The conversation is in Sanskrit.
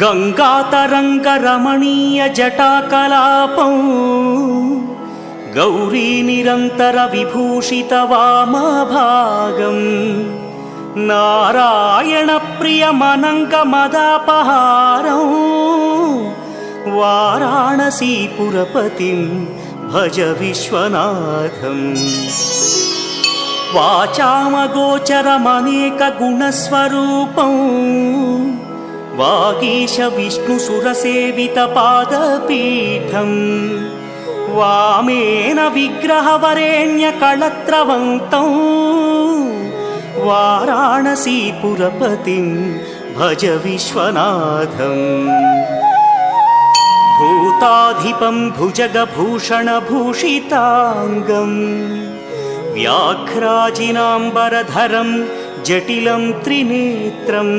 गङ्गातरङ्गरमणीयजटाकलापौ गौरीनिरन्तरविभूषितवामभागम् नारायणप्रियमनङ्गमदापहारौ वाराणसीपुरपतिं भज विश्वनाथम् वाचामगोचरमनेकगुणस्वरूपौ विष्णुसुरसेवितपादपीठम् वामेन विग्रहवरेण्यकळत्रवन्तौ वाराणसीपुरपतिं भज विश्वनाथम्। भूताधिपं भुजगभूषणभूषिताङ्गम् व्याघ्राजिनाम्बरधरं जटिलं त्रिनेत्रम्